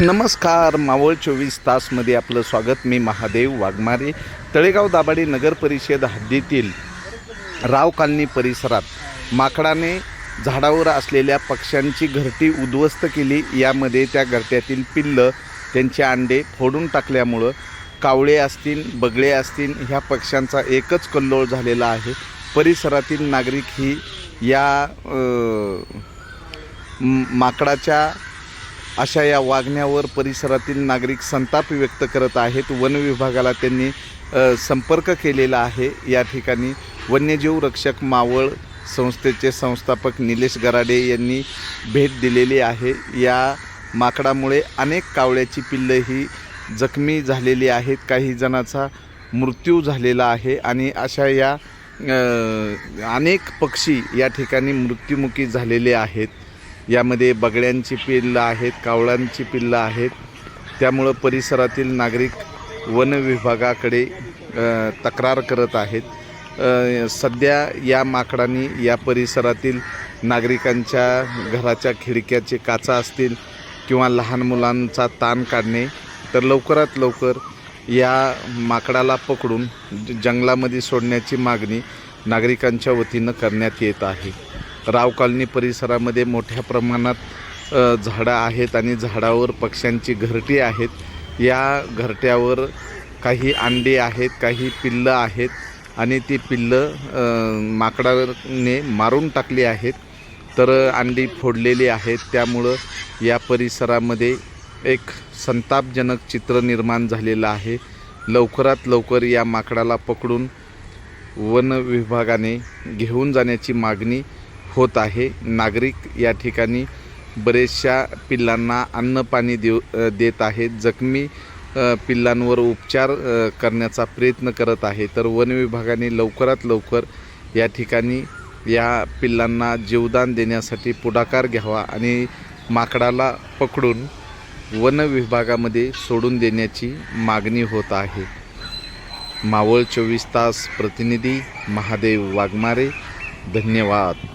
नमस्कार मावळ चोवीस तासमध्ये आपलं स्वागत. मी महादेव वाघमारे. तळेगाव दाभाडी नगर परिषद हद्दीतील राव कॉलनी परिसरात माकडाने झाडावर असलेल्या पक्ष्यांची घरटी उद्ध्वस्त केली. यामध्ये त्या घरट्यातील पिल्लं त्यांचे अंडे फोडून टाकल्यामुळं कावळे असतील बगळे असतील ह्या पक्ष्यांचा एकच कल्लोळ झालेला आहे. परिसरातील नागरिक ही या माकडाच्या अशा या वागण्यावर परिसरातील नागरिक संताप व्यक्त करत आहेत. वन विभागाला त्यांनी संपर्क केलेला आहे. या ठिकाणी वन्यजीव रक्षक मावळ संस्थेचे संस्थापक निलेश गराडे यांनी भेट दिलेली आहे. या माकडामुळे अनेक कावळ्याची पिल्लं ही जखमी झालेली आहेत. काही जणाचा मृत्यू झालेला आहे आणि अशा या अनेक पक्षी या ठिकाणी मृत्युमुखी झालेले आहेत. यामध्ये बगड्यांची पिल्लं आहेत कावळांची पिल्लं आहेत. त्यामुळं परिसरातील नागरिक वन विभागाकडे तक्रार करत आहेत. सध्या या माकडांनी या परिसरातील नागरिकांच्या घराच्या खिडक्याचे काचा असतील किंवा लहान मुलांचा ताण काढणे तर लवकरात लवकर या माकडाला पकडून ज- जंगलामध्ये सोडण्याची मागणी नागरिकांच्या वतीनं करण्यात येत आहे. राव कॉलनी परिसरामध्ये मोठ्या प्रमाणात झाडं आहेत आणि झाडावर पक्ष्यांची घरटी आहेत. या घरट्यावर काही अंडी आहेत काही पिल्लं आहेत आणि ती पिल्लं माकडाने मारून टाकली आहेत. तर अंडी फोडलेली आहेत. त्यामुळं या परिसरामध्ये एक संतापजनक चित्र निर्माण झालेलं आहे. लवकरात लवकर या माकडाला पकडून वन विभागाने घेऊन जाण्याची मागणी होत आहे. नागरिक या ठिकाणी बरेचशा पिल्लांना अन्नपाणी देऊ देत आहेत. जखमी पिल्लांवर उपचार करण्याचा प्रयत्न करत आहे. तर वन विभागाने लवकरात लवकर या ठिकाणी या पिल्लांना जीवदान देण्यासाठी पुढाकार घ्यावा आणि माकडाला पकडून वन विभागामध्ये सोडून देण्याची मागणी होत आहे. मावळ चोवीस तास प्रतिनिधी महादेव वाघमारे. धन्यवाद.